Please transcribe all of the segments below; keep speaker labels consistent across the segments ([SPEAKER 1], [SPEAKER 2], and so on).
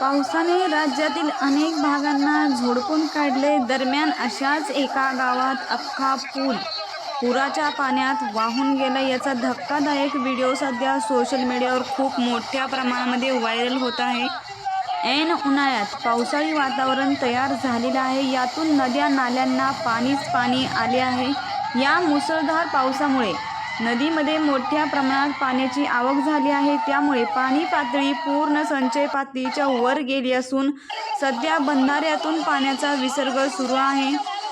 [SPEAKER 1] पावसाने राज्यातील अनेक भागांना झोडपून काढले. दरम्यान अशाच एका गावात अख्खा पूल पुराच्या पाण्यात वाहून गेला. याचा धक्कादायक व्हिडिओ सध्या सोशल मीडियावर खूप मोठ्या प्रमाणामध्ये व्हायरल होत आहे. ऐन उन्हाळ्यात पावसाळी वातावरण तयार झालेलं आहे. यातून नद्या नाल्यांना पाणीच पाणी आले आहे. या मुसळधार पावसामुळे नदीमध्ये मोठ्या प्रमाणात पाण्याची आवक झाली आहे. त्यामुळे पाणी पातळी पूर्ण संचय पातळीच्या वर गेली असून सध्या बंधाऱ्यातून पाण्याचा विसर्ग सुरू आहे.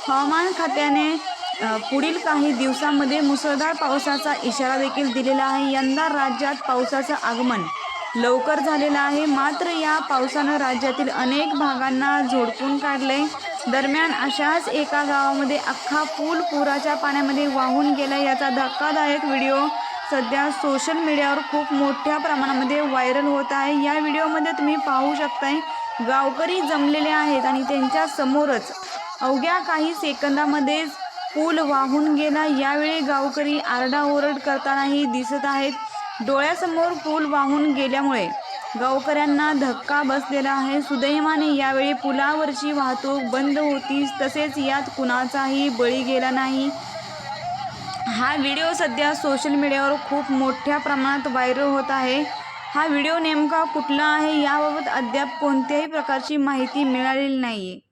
[SPEAKER 1] हवामान खात्याने पुढील काही दिवसांमध्ये मुसळधार पावसाचा इशारा देखील दिलेला आहे. यंदा राज्यात पावसाचं आगमन लवकर झालेलं आहे. मात्र या पावसानं राज्यातील अनेक भागांना झोडपून काढले दरम्यान अशाच एका गावामध्ये अख्खा पूल पुराच्या पाण्यामध्ये वाहून गेला याचा धक्कादायक व्हिडिओ सध्या सोशल मीडियावर खूप मोठ्या प्रमाणामध्ये व्हायरल होत आहे. या व्हिडिओमध्ये तुम्ही पाहू शकताय गावकरी जमलेले आहेत आणि त्यांच्या समोरच अवघ्या काही सेकंदामध्येच पूल वाहून गेला. यावेळी गावकरी आरडाओरड करतानाही दिसत आहेत. डोळ्यासमोर पूल वाहून गेल्यामुळे गावकऱ्यांना धक्का बसलेला आहे. सुदैवाने यावेळी पुलावरची वाहतूक बंद होती. तसेच यात कुणाचाही बळी गेला नाही. हा व्हिडिओ सध्या सोशल मीडियावर खूप मोठ्या प्रमाणात व्हायरल होत आहे. हा व्हिडिओ नेमका कुठला आहे? याबाबत अद्याप कोणत्याही प्रकारची माहिती मिळालेली नाही आहे